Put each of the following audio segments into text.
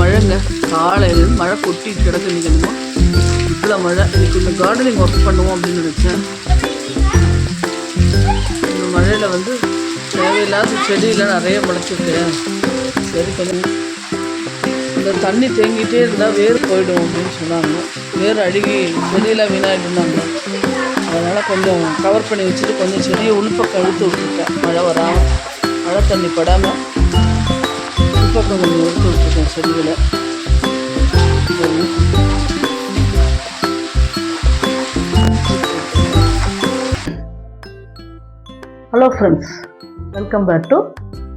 மழைங்க. காலையில் மழை கொட்டி கிடக்கு இன்னைக்கு இவ்வளோ மழை. இன்னைக்கு இந்த கார்டனிங் ஒர்க் பண்ணுவோம் அப்படின்னு நினச்சேன். இந்த மழையில் வந்து தேவையில்லாத செடியெல்லாம் நிறைய முளைச்சிருக்கேன் சரி கொஞ்சம் இந்த தண்ணி தேங்கிட்டே இருந்தால் வேர் போயிடும் அப்படின்னு சொன்னாங்க. வேர் அழுகி செடியெல்லாம் இருந்தாங்க. அதனால் கொஞ்சம் கவர் பண்ணி வச்சுட்டு கொஞ்சம் செடியை உள்பக்கம் இழுத்து விட்டுருக்கேன் மழை வராமல் மழை தண்ணி படாமல் பக்கம் கொஞ்சம் எடுத்து விட்டுருக்கேன் செடிகளை. Hello friends welcome back to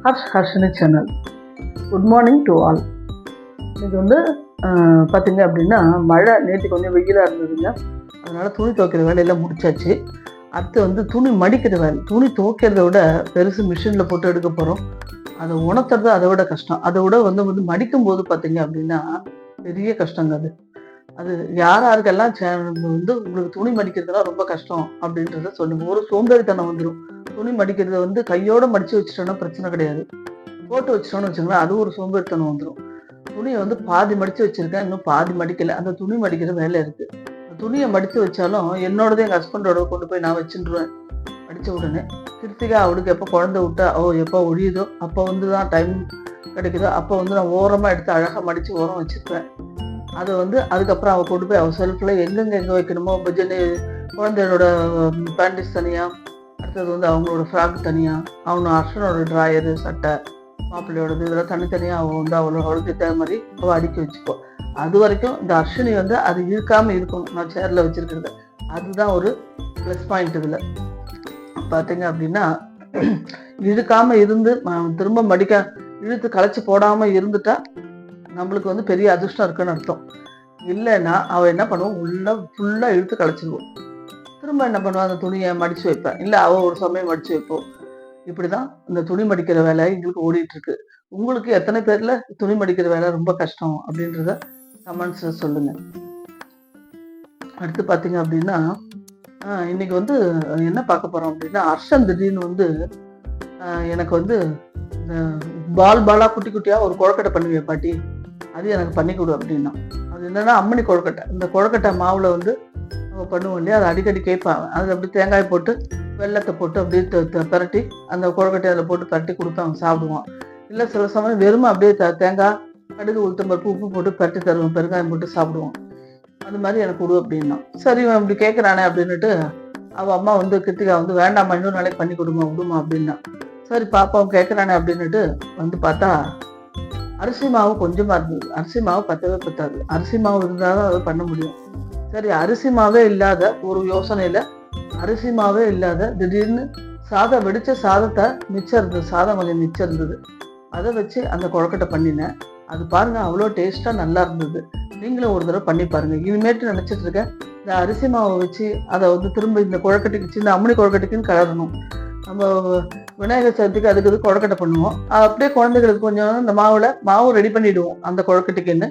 Harsh Harshini channel good morning to all இது வந்து பார்த்திங்க அப்படின்னா மழை நேற்று கொஞ்சம் வெயிலாக இருந்ததுங்க. அதனால் துணி துவைக்கிற வேலையெல்லாம் முடிச்சாச்சு. அடுத்து வந்து துணி மடிக்கிற வேலை துணி துவைக்கிறத விட பெருசு மிஷினில் போட்டு எடுக்க போகிறோம் அதை உணர்த்துறது அதை விட கஷ்டம். அதை விட வந்து வந்து மடிக்கும் போது பார்த்தீங்க அப்படின்னா பெரிய கஷ்டங்க அது. அது யார் யாருக்கெல்லாம் வந்து உங்களுக்கு துணி மடிக்கிறதுலாம் ரொம்ப கஷ்டம் அப்படின்றத சொல்லுங்க. ஒரு சோம்பேறித்தனம் வந்துடும் துணி மடிக்கிறத வந்து கையோட மடிச்சு வச்சுட்டோம்னா பிரச்சனை கிடையாது. போட்டு வச்சிட்டோம்னு வச்சுக்கோங்களேன் அது ஒரு சோம்பேறித்தனம் வந்துடும் துணியை வந்து பாதி மடிச்சு வச்சிருக்கேன் இன்னும் பாதி மடிக்கல. அந்த துணி மடிக்கிற வேலை இருக்கு. துணியை மடித்து வச்சாலும் என்னோடது எங்கள் ஹஸ்பண்டோட கொண்டு போய் நான் வச்சுருவேன். மடித்த உடனே கிருத்திகா அவளுக்கு எப்போ குழந்தை விட்டா ஓ எப்போ ஒழியுதோ அப்போ வந்து தான் டைம் கிடைக்குதோ அப்போ வந்து நான் ஓரமாக எடுத்து அழகாக மடித்து ஓரம் வச்சிருப்பேன். அதை வந்து அதுக்கப்புறம் அவள் கொண்டு போய் அவள் செல்ஃபில் எங்கெங்கே எங்கே வைக்கணுமோ பஜனை குழந்தையோட பேண்டிஸ் தனியாக அடுத்தது வந்து அவங்களோட ஃப்ராக் தனியாக அவங்க அர்ஷனோட ட்ராயரு சட்டை மாப்பிள்ளையோடது இதெல்லாம் தனித்தனியாக அவள் வந்து அவளோட அவளுக்கு தேவை மாதிரி அவள் அடுக்கி வச்சுப்போம் அது வரைக்கும் இந்த அர்ஷினி வந்து அது இழுக்காமல் இருக்கும் நான் சேரில் வச்சுருக்கிறது. அதுதான் ஒரு ப்ளஸ் பாயிண்ட் இதில். பார்த்தீங்க அப்படின்னா இழுக்காமல் இருந்து திரும்ப மடிக்க இழுத்து களைச்சி போடாமல் இருந்துட்டா நம்மளுக்கு வந்து பெரிய அதிர்ஷ்டம் இருக்குன்னு அர்த்தம். இல்லைன்னா அவள் என்ன பண்ணுவோம்? உள்ளே ஃபுல்லாக இழுத்து களைச்சிடுவோம் திரும்ப என்ன பண்ணுவான் அந்த துணியை மடித்து வைப்பேன் இல்லை அவள் ஒரு சமயம் மடித்து வைப்போம். இப்படி தான் இந்த துணி மடிக்கிற வேலை எங்களுக்கு ஓடிட்டு இருக்கு. உங்களுக்கு எத்தனை பேரில் துணி மடிக்கிற வேலை ரொம்ப கஷ்டம் அப்படின்றத கமெண்ட்ஸில் சொல்லுங்கள் அடுத்து பார்த்தீங்க அப்படின்னா இன்றைக்கி இன்னைக்கு வந்து என்ன பார்க்க போகிறோம் அப்படின்னா அர்ஷன் திடீர்னு வந்து எனக்கு வந்து இந்த பால் பாலாக குட்டி குட்டியாக ஒரு குழக்கட்டை பண்ணுவேன் பாட்டி அது எனக்கு பண்ணி கொடு அப்படின்னா. அது என்னன்னா அம்மணி கொழுக்கட்டை. இந்த கொழுக்கட்டை மாவில் வந்து நம்ம பண்ணுவோம் இல்லையா? அதை அடிக்கடி கேட்பான் அதில் அப்படி தேங்காய் போட்டு வெள்ளத்தை போட்டு அப்படியே த- த- பிரட்டி அந்த கொழக்கட்டை அதில் போட்டு பரட்டி கொடுத்து அவன் சாப்பிடுவான். இல்லை சில சமயம் வெறுமை அப்படியே த- தேங்காய் கடுகு உளுத்தம் பருப்பு உப்பு போட்டு பரட்டி தருவோம் பெருங்காயம் போட்டு சாப்பிடுவோம். அது மாதிரி எனக்கு கொடு அப்படின்னா. சரி இவன் இப்படி கேட்குறானே அப்படின்னுட்டு அவள் அம்மா வந்து கிருத்திகா வந்து வேண்டாம்மா இன்னொரு நாளைக்கு பண்ணி கொடுமா விடுமா அப்படின்னா. சரி பாப்பாவும் கேட்குறானே அப்படின்னுட்டு வந்து பார்த்தா அரிசி மாவு கொஞ்சமா இருந்தது. அரிசி மாவு பத்தவே பத்தாது. அரிசி மாவு இருந்தால் தான் அதை பண்ண முடியும். சரி அரிசி மாவே இல்லாத ஒரு யோசனையில அரிசி மாவே இல்லாத திடீர்னு சாதம் வெடித்த சாதத்தை மிச்சம் இருந்தது சாதம் கொஞ்சம் மிச்சம் இருந்தது. அதை வச்சு அந்த கொழக்கட்டை பண்ணினேன். அது பாருங்க அவ்வளோ டேஸ்டா நல்லா இருந்தது. நீங்களும் ஒரு தடவை பண்ணி பாருங்க. இனிமேட்டு நினைச்சிட்டு இருக்கேன் இந்த அரிசி மாவை வச்சு அதை வந்து திரும்ப இந்த குழக்கட்டைக்கு சின்ன அம்மணி குழக்கட்டைக்குன்னு கலரணும். நம்ம விநாயகர் சதுர்த்திக்கு அதுக்கு இது குழக்கட்டை பண்ணுவோம். அப்படியே குழந்தைகளுக்கு கொஞ்சம் இந்த மாவுல மாவு ரெடி பண்ணிடுவோம் அந்த குழக்கட்டைக்குன்னு.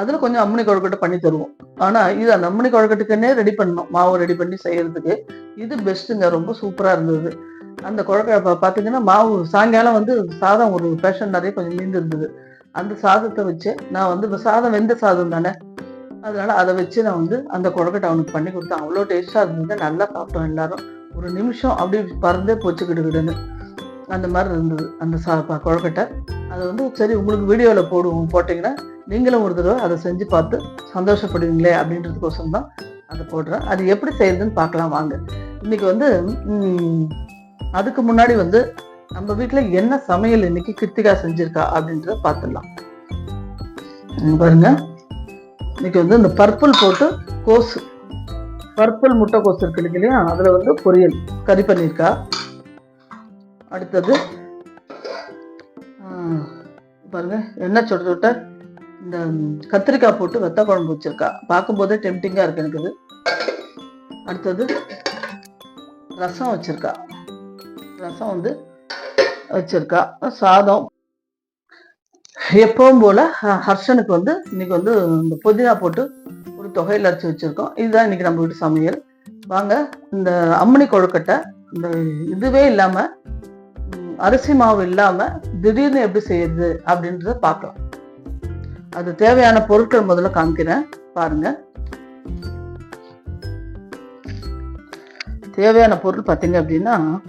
அதுல கொஞ்சம் அம்மணி குழக்கட்டை பண்ணி தருவோம். ஆனா இது அந்த அம்மணி குழக்கட்டுக்குன்னே ரெடி பண்ணணும் மாவு ரெடி பண்ணி செய்யறதுக்கு. இது பெஸ்ட்டுங்க ரொம்ப சூப்பரா இருந்தது. அந்த குழக்க பார்த்தீங்கன்னா மாவு சாயங்காலம் வந்து சாதம் ஒரு பேஷன் நிறைய கொஞ்சம் மீந்து இருந்தது அந்த சாதத்தை வச்சு நான் வந்து சாதம் வெந்த சாதம் தானே? அதனால அதை வச்சு நான் வந்து அந்த குழக்கட்டை அவனுக்கு பண்ணி கொடுத்தேன். அவ்வளோ டேஸ்ட்டாக இருந்தது. நல்லா சாப்பிட்டோம் எல்லாரும். ஒரு நிமிஷம் அப்படி பறந்தே போச்சு அந்த மாதிரி இருந்தது அந்த சா குழக்கட்டை அதை வந்து சரி உங்களுக்கு வீடியோவில் போடுவோம் போட்டிங்கன்னா நீங்களும் ஒரு தடவை அதை செஞ்சு பார்த்து சந்தோஷப்படுவீங்களே அப்படின்றதுக்கோசம் தான் அதை போடுறேன். அது எப்படி செய்யறதுன்னு பார்க்கலாம் வாங்க. இன்னைக்கு வந்து அதுக்கு முன்னாடி வந்து நம்ம வீட்டில் என்ன சமையல் இன்னைக்கு கிருத்திகா செஞ்சிருக்கா அப்படின்றத பார்த்துடலாம் பாருங்க. இன்னைக்கு வந்து இந்த பர்பிள் போட்டு கோஸ் பர்பிள் முட்டை கோஸ் இருக்கு இல்லையா? அதில் வந்து பொரியல். கறி பண்ணியிருக்கா. அடுத்தது பாருங்க. எண்ணெய் சொட்ட சொட்ட இந்த கத்திரிக்காய் போட்டு வெத்த குழம்பு வச்சிருக்கா. பார்க்கும்போதே டெம்டிங்காக இருக்கு எனக்கு அடுத்தது ரசம் வச்சிருக்கா. ரசம் வந்து வச்சிருக்கா. சாதம். எப்பவும் போல ஹ- ஹர்ஷனுக்கு வந்து இன்னைக்கு வந்து இந்த புதினா போட்டு ஒரு தொகையில் அரைச்சி வச்சிருக்கோம். இதுதான் இன்னைக்கு நம்ம வீட்டு சமையல். வாங்க இந்த அம்மணி கொழுக்கட்டை இந்த இதுவே இல்லாம அரிசி மாவு இல்லாம திடீர்னு எப்படி செய்யறது அப்படின்றத பார்க்கலாம். அது தேவையான பொருட்கள் முதல்ல காமிக்கிறேன். பாருங்க. தேவையான பொருள் பார்த்தீங்க அப்படின்னா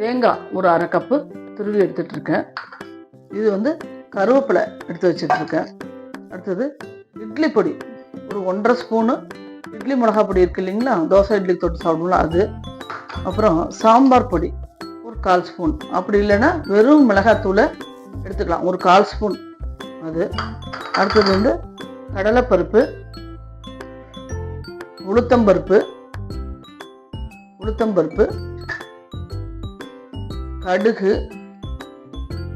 தேங்காய் ஒரு அரை கப்பு துருவி எடுத்துட்ருக்கேன். இது வந்து கருவேப்பிலை எடுத்து வச்சிட்டுருக்கேன் அடுத்தது இட்லி பொடி. ஒரு ஒன்றரை ஸ்பூனு இட்லி மிளகா பொடி இருக்கு இல்லைங்களா? தோசை இட்லி தொட்டு சாப்பிடுவோம்ல அது. அப்புறம் சாம்பார் பொடி ஒரு கால் ஸ்பூன். அப்படி இல்லைன்னா வெறும் மிளகாத்தூளை எடுத்துக்கலாம். ஒரு கால் ஸ்பூன் அது. அடுத்தது வந்து கடலைப்பருப்பு உளுத்தம்பருப்பு உளுத்தம்பருப்பு கடுகு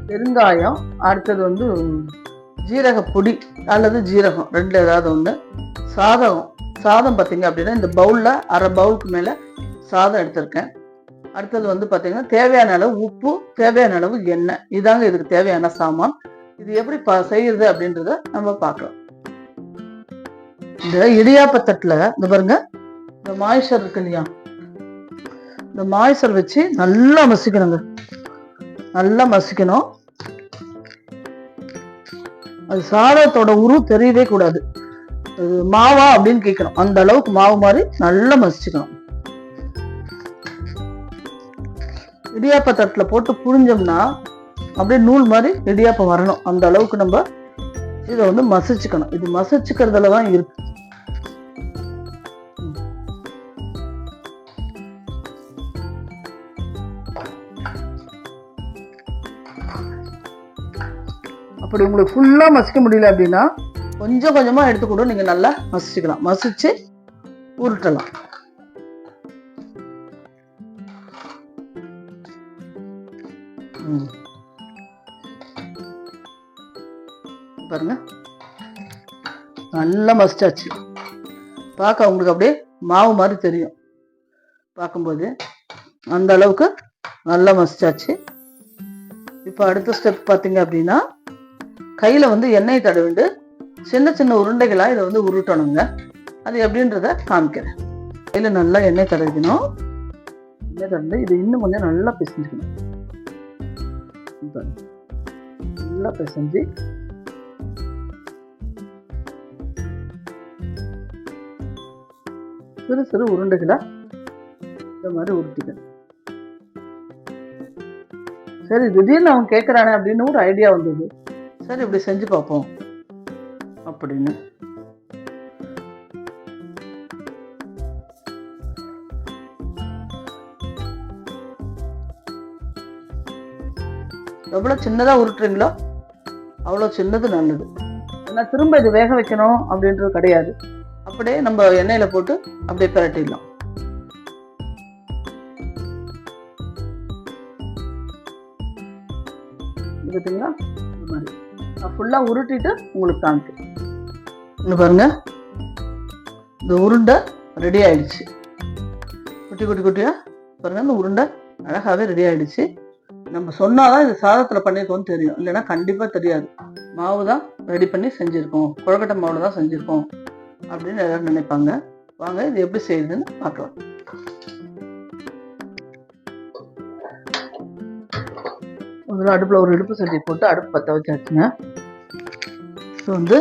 பெருங்காயம் அடுத்தது வந்து ஜீரக பொடி அல்லது ஜீரகம் ரெண்டு ஏதாவது ஒன்று சாதகம் சாதம் பார்த்தீங்க அப்படின்னா இந்த பவுலில் அரை பவுலுக்கு மேலே சாதம் எடுத்திருக்கேன். அடுத்தது வந்து பார்த்தீங்கன்னா தேவையான அளவு உப்பு தேவையான அளவு எண்ணெய். இதாங்க இதுக்கு தேவையான சாமான். இது எப்படி ப செய்யறது அப்படின்றத நம்ம பார்க்கலாம். இந்த இடியாப்பத்தட்டில் இந்த பாருங்க இந்த மாய்ச்சர் இருக்கு இல்லையா? இந்த மாய்சல் வச்சு நல்லா மசிக்கணுங்க. நல்லா மசிக்கணும். அது சாதத்தோட உரு தெரியவே கூடாது. அது மாவா அப்படின்னு கேட்கணும். அந்த அளவுக்கு மாவு மாதிரி நல்லா மசிச்சுக்கணும். இடியாப்ப தட்டுல போட்டு புழிஞ்சோம்னா அப்படியே நூல் மாதிரி இடியாப்பம் வரணும். அந்த அளவுக்கு நம்ம இதை வந்து மசிச்சுக்கணும். இது மசிச்சுக்கிறதுல தான் இருக்கு. அப்படி உங்களுக்கு ஃபுல்லாக மசிக்க முடியல அப்படின்னா கொஞ்சம் கொஞ்சமா எடுத்து கூட நீங்க நல்லா மசிச்சுக்கலாம். மசிச்சு உருட்டலாம். பாருங்க. நல்லா மசிச்சாச்சு. பார்க்க உங்களுக்கு அப்படியே மாவு மாதிரி தெரியும். பார்க்கும்போது அந்த அளவுக்கு நல்லா மசிச்சாச்சு. இப்போ அடுத்த ஸ்டெப் பார்த்தீங்க அப்படின்னா கையில் வந்து எண்ணெய் தடவிண்டு சின்ன சின்ன உருண்டைகளாக இதை வந்து உருட்டணுங்க. அது எப்படின்றத காமிக்கிறேன். கையில் நல்லா எண்ணெய் தடவிக்கணும். எண்ணெய் தடவி இது இன்னும் கொஞ்சம் நல்லா பிசைஞ்சுக்கணும். நல்லா பிசைஞ்சு சிறு சிறு உருண்டைகளா இந்த மாதிரி உருட்டிக்கணும். சரி திடீர்னு அவன் கேட்குறானே அப்படின்னு ஒரு ஐடியா வந்தது. சரி இப்படி செஞ்சு பார்ப்போம். அப்படின்னு. எவ்வளோ சின்னதாக உருட்டுறீங்களோ அவ்வளோ சின்னது நல்லது. ஏன்னா திரும்ப இது வேக வைக்கணும் அப்படின்றது கிடையாது. அப்படியே நம்ம எண்ணெயில் போட்டு அப்படியே பிரட்டிடலாம். ஃபுல்லாக உருட்டிட்டு உங்களுக்கு காமிக்கிறேன். பாருங்க. இந்த உருண்டை ரெடி ஆயிடுச்சு. குட்டி குட்டி குட்டியா? பாருங்க இந்த உருண்டை அழகாவே ரெடி ஆயிடுச்சு. நம்ம சொன்னாதான் இது சாதத்துல பண்ணியிருக்கோம்னு தெரியும். இல்லைன்னா கண்டிப்பா தெரியாது. மாவு தான் ரெடி பண்ணி செஞ்சிருக்கோம். குழக்கட்டை மாவில் தான் செஞ்சிருக்கோம். அப்படின்னு எல்லாரும் நினைப்பாங்க. வாங்க இது எப்படி செய்யுதுன்னு பார்க்கலாம். முதல்ல அடுப்புல ஒரு இடுப்பு சட்டி போட்டு அடுப்பு பற்ற வச்சாச்சுங்க. இப்போ வந்து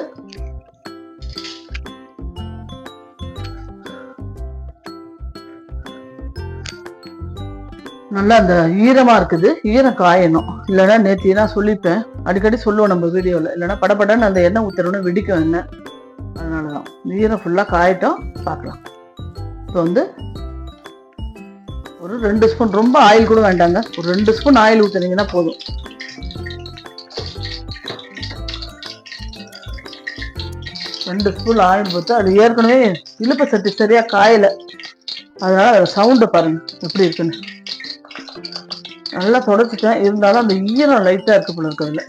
நல்லா அந்த ஈரமா இருக்குது. ஈரம் காயணும். இல்லைன்னா நேற்று நான் சொல்லிப்பேன். அடிக்கடி சொல்லுவோம் நம்ம வீடியோவில் இல்லைன்னா படபடன்னு அந்த எண்ணெய் ஊற்றுறோன்னு வெடிக்கும் எண்ணெய் அதனால தான் ஈரம் ஃபுல்லாக காயட்டும். பார்க்கலாம். இப்போ வந்து ஒரு ரெண்டு ஸ்பூன் ரொம்ப ஆயில் கூட வேண்டாங்க. ஒரு ரெண்டு ஸ்பூன் ஆயில் ஊற்றுனீங்கன்னா போதும். ரெண்டு ஸ்பூன் ஆயில் போட்டு அது ஏற்கனவே இழுப்பு சட்டி சரியா காயலை. அதனால சவுண்டை பாருங்கள் எப்படி இருக்குன்னு. நல்லா தொடச்சிட்டேன். இருந்தாலும் அந்த ஈரம் லைட்டா இருக்கு போல இருக்கிறதுல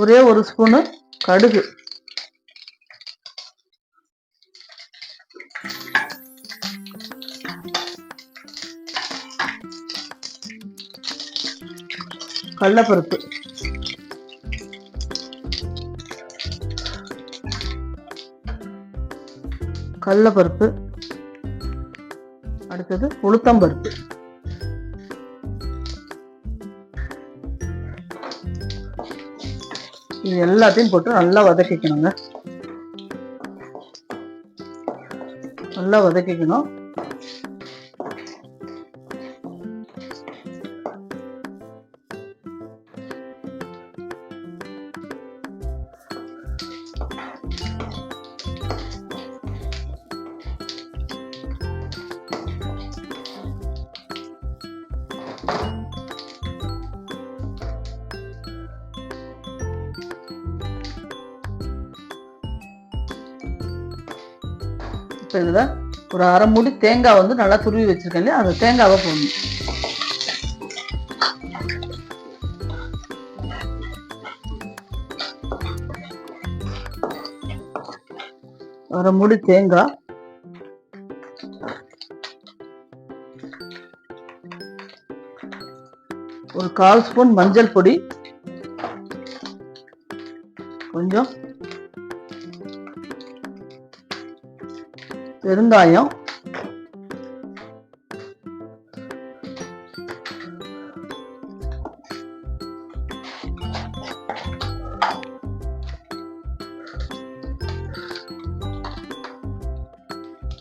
ஒரே ஒரு ஸ்பூனு கடுகு. கடலப்பருப்பு கடலப்பருப்பு அடுத்தது உளுத்தம்பருப்பு இது எல்லாத்தையும் போட்டு நல்லா வதக்கிக்கணுங்க. நல்லா வதக்கிக்கணும். இப்போ இதில் ஒரு அரை மூடி தேங்காய் வந்து நல்லா துருவி வச்சிருக்கேன் இல்லையா? அந்த தேங்காவை போடணும். அரை மூடி தேங்காய். ஒரு கால் ஸ்பூன் மஞ்சள் பொடி. கொஞ்சம் பெருங்காயம்.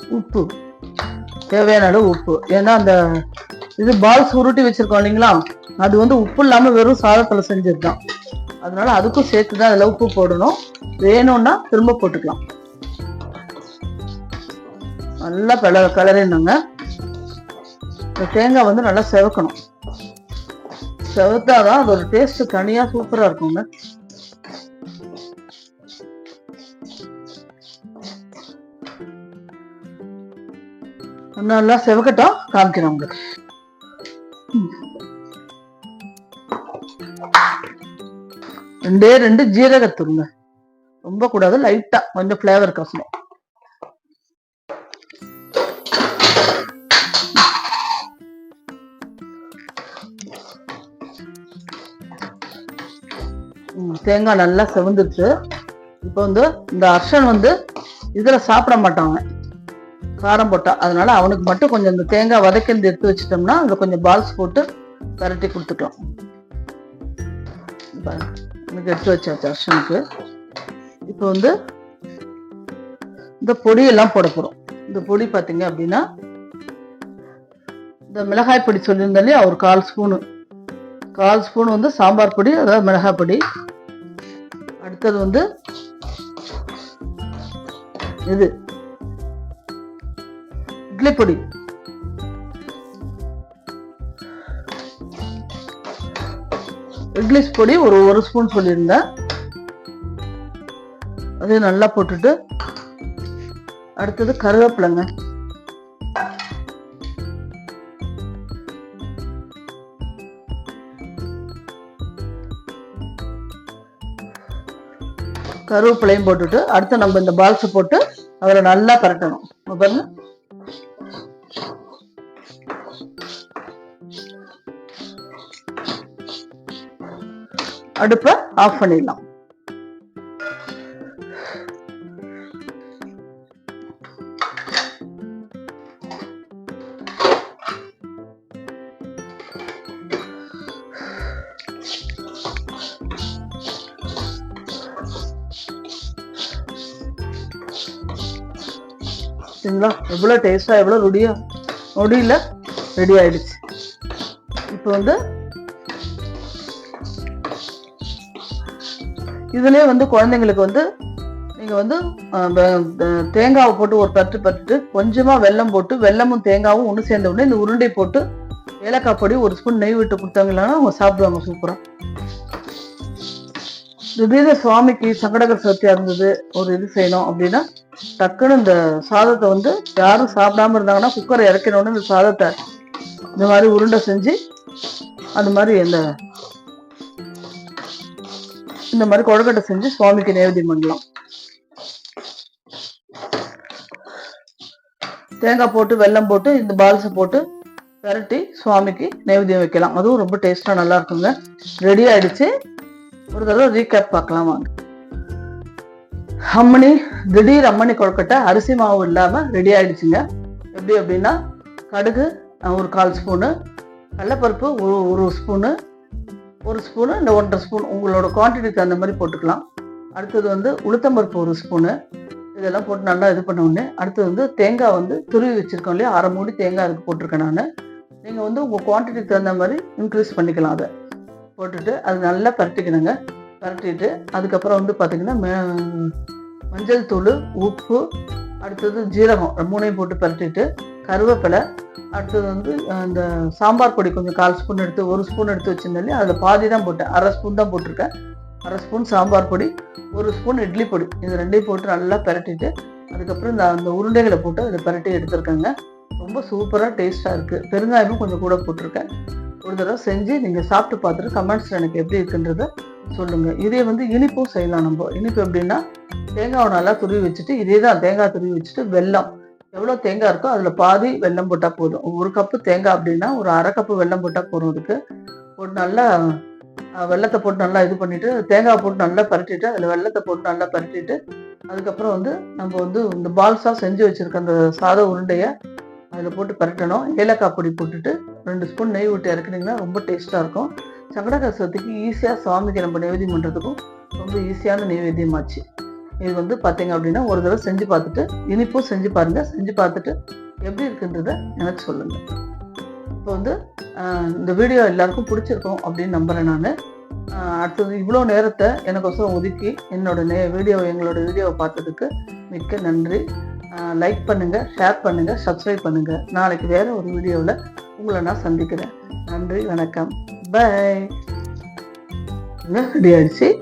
உப்பு. தேவையான அளவு உப்பு. ஏன்னா அந்த இது பால்ஸ் உருட்டி வச்சிருக்கோம் இல்லைங்களா? அது வந்து உப்பு இல்லாம வெறும் சாதத்துல செஞ்சதுதான். அதனால அதுக்கும் சேர்த்து தான் அதில் உப்பு போடணும். வேணும்னா திரும்ப போட்டுக்கலாம். நல்லா கல கலரிடணுங்க இந்த தேங்காய் வந்து நல்லா செவக்கணும். செவத்தாதான் அதோட டேஸ்ட் தனியாக சூப்பரா இருக்குங்க. நல்லா செவக்கட்டும் காமிக்கிறேன் உங்களுக்கு. ரெண்டே ரெண்டு ஜீரகத்தூளுங்க. ரொம்ப கூடாது லைட்டா கொஞ்சம் ஃப்ளேவர் கசணும் தேங்காய் நல்லா செவந்துருச்சு. இப்போ வந்து இந்த அர்ஷன் வந்து இதில் சாப்பிட மாட்டாங்க. காரம் போட்டா. அதனால அவனுக்கு மட்டும் கொஞ்சம் இந்த தேங்காய் வதக்கிந்து எடுத்து வச்சிட்டோம்னா அதில் கொஞ்சம் பால்ஸ் போட்டு கரட்டி கொடுத்துக்கலாம். எனக்கு எடுத்து வச்சாச்சு அர்ஷனுக்கு. இப்போ வந்து இந்த பொடியெல்லாம் போட போகிறோம் இந்த பொடி பார்த்தீங்க அப்படின்னா இந்த மிளகாய் பொடி சொல்லியிருந்தாலே ஒரு கால் ஸ்பூனு கால் ஸ்பூன் வந்து சாம்பார் பொடி அதாவது மிளகாய் பொடி. அடுத்தது வந்து இது. இட்லி பொடி. இட்லி பொடி ஒரு ஒரு ஸ்பூன் சொல்லியிருந்தேன். அதையும் நல்லா போட்டுட்டு அடுத்தது கருவேப்பிலைங்க. கருவேப்பிலையும் போட்டுட்டு அடுத்து நம்ம இந்த பால்ஸ் போட்டு அதில் நல்லா பரட்டணும். பாருங்க. அடுப்பை ஆஃப் பண்ணிடலாம். பார்த்தீங்களா? எவ்வளோ டேஸ்ட்டாக எவ்வளோ ருடியா நொடியில் ரெடி ஆயிடுச்சு. இப்போ வந்து இதுலயே வந்து குழந்தைங்களுக்கு வந்து நீங்க வந்து தேங்காவை போட்டு ஒரு பத்து பத்து கொஞ்சமா வெல்லம் போட்டு வெல்லமும் தேங்காவும் ஒன்று சேர்ந்த உடனே இந்த உருண்டை போட்டு ஏலக்காய் பொடி ஒரு ஸ்பூன் நெய் விட்டு கொடுத்தாங்கன்னா அவங்க சாப்பிடுவாங்க சூப்பரா திடீர்னு சுவாமிக்கு சங்கடகர் சதுர்த்தியா இருந்தது ஒரு இது செய்யணும் அப்படின்னா டக்குன்னு இந்த சாதத்தை வந்து யாரும் சாப்பிடாம இருந்தாங்கன்னா குக்கரை இறக்கணும்னு இந்த சாதத்தை இந்த மாதிரி உருண்டை செஞ்சு அது மாதிரி இந்த இந்த மாதிரி கொழுக்கட்டை செஞ்சு சுவாமிக்கு நைவேத்தியம் பண்ணலாம். தேங்காய் போட்டு வெல்லம் போட்டு இந்த பால்ஸை போட்டு விரட்டி சுவாமிக்கு நைவேத்தியம் வைக்கலாம். அதுவும் ரொம்ப டேஸ்ட்டாக நல்லா இருக்குங்க. ரெடி ஆயிடுச்சு. ஒரு தடவை ரீகேப் பார்க்கலாம் வாங்க. அம்மணி திடீர் அம்மணி கொழுக்கட்டை அரிசி மாவு இல்லாமல் ரெடி ஆயிடுச்சுங்க. எப்படி அப்படின்னா கடுகு ஒரு கால் ஸ்பூனு கடலப்பருப்பு ஒரு ஒரு ஸ்பூனு ஒரு ஸ்பூனு இந்த ஒன்றரை ஸ்பூன் உங்களோட குவான்டிட்டிக்கு தகுந்த மாதிரி போட்டுக்கலாம். அடுத்தது வந்து உளுத்தம்பருப்பு ஒரு ஸ்பூனு இதெல்லாம் போட்டு நல்லா இது பண்ண உடனே அடுத்தது வந்து தேங்காய் வந்து துருவி வச்சுருக்கோம் இல்லையா அரை மூடி தேங்காய் அதுக்கு போட்டிருக்கேன் நான். நீங்கள் வந்து உங்கள் குவான்டிட்டிக்கு தகுந்த மாதிரி இன்க்ரீஸ் பண்ணிக்கலாம் அதை. போட்டுட்டு அது நல்லா பரட்டிக்கணுங்க. பரட்டிட்டு அதுக்கப்புறம் வந்து பார்த்தீங்கன்னா மே- மஞ்சள் தூள் உப்பு அடுத்தது ஜீரகம் மூணையும் போட்டு பரட்டிட்டு கருவேப்பிலை அடுத்தது வந்து அந்த சாம்பார் பொடி கொஞ்சம் கால் ஸ்பூன் எடுத்து ஒரு ஸ்பூன் எடுத்து வச்சிருந்தாலே அதில் பாதி தான் போட்டேன். அரை ஸ்பூன் தான் போட்டிருக்கேன். அரை ஸ்பூன் சாம்பார் பொடி ஒரு ஸ்பூன் இட்லி பொடி. இது ரெண்டையும் போட்டு நல்லா பரட்டிட்டு அதுக்கப்புறம் இந்த அந்த உருண்டைகளை போட்டு அதை பரட்டி எடுத்துருக்கேங்க. ரொம்ப சூப்பராக டேஸ்ட்டாக இருக்குது பெருங்காயமும் கொஞ்சம் கூட போட்டிருக்கேன். ஒரு தடவை செஞ்சு நீங்கள் சாப்பிட்டு பார்த்துட்டு கமெண்ட்ஸில் எனக்கு எப்படி இருக்குன்றத சொல்லுங்கள் இதே வந்து இனிப்பும் செய்யலாம் நம்ம. இனிப்பு எப்படின்னா தேங்காவை நல்லா துருவி வச்சுட்டு இதே தான் தேங்காய் துருவி வச்சுட்டு வெல்லம். எவ்வளோ தேங்காய் இருக்கோ அதில் பாதி வெல்லம் போட்டால் போதும். ஒரு கப்பு தேங்காய் அப்படின்னா ஒரு அரை கப்பு வெல்லம் போட்டால் போதும் அதுக்கு. போட்டு நல்லா வெள்ளத்தை வெல்லத்தை போட்டு நல்லா இது பண்ணிவிட்டு தேங்காய் போட்டு நல்லா பரட்டிட்டு அதில் வெல்லத்தை போட்டு நல்லா பரட்டிட்டு அதுக்கப்புறம் வந்து நம்ம வந்து இந்த பால்ஸாக செஞ்சு வச்சுருக்க அந்த சாத உருண்டையை அதில் போட்டு பரட்டணும். ஏலக்காய் பொடி போட்டுட்டு ரெண்டு ஸ்பூன் நெய் விட்டு இறக்குனீங்கன்னா ரொம்ப டேஸ்ட்டாக இருக்கும். சங்கடகர சதுர்த்திக்கு ஈஸியாக சுவாமிக்கு நம்ம நைவேத்தியம் பண்ணுறதுக்கும் ரொம்ப ஈஸியான நைவேத்தியமாச்சு. இது வந்து பார்த்தீங்க அப்படின்னா ஒரு தடவை செஞ்சு பார்த்துட்டு இனிப்பும் செஞ்சு பாருங்கள் செஞ்சு பார்த்துட்டு எப்படி இருக்குன்றத எனக்கு சொல்லுங்கள் இப்போ வந்து ஆஹ், இந்த வீடியோ எல்லாருக்கும் பிடிச்சிருக்கும் அப்படின்னு நம்புகிறேன் நான். அடுத்தது இவ்வளோ நேரத்தை எனக்கோசரம் ஒதுக்கி என்னோட நே வீடியோ எங்களோட வீடியோவை பார்த்ததுக்கு மிக்க நன்றி. லைக் பண்ணுங்கள் ஷேர் பண்ணுங்கள் சப்ஸ்கிரைப் பண்ணுங்கள் நாளைக்கு வேறு ஒரு வீடியோவில் உங்களை நான் சந்திக்கிறேன். நன்றி வணக்கம். பை ரெடி ஆயிடுச்சு?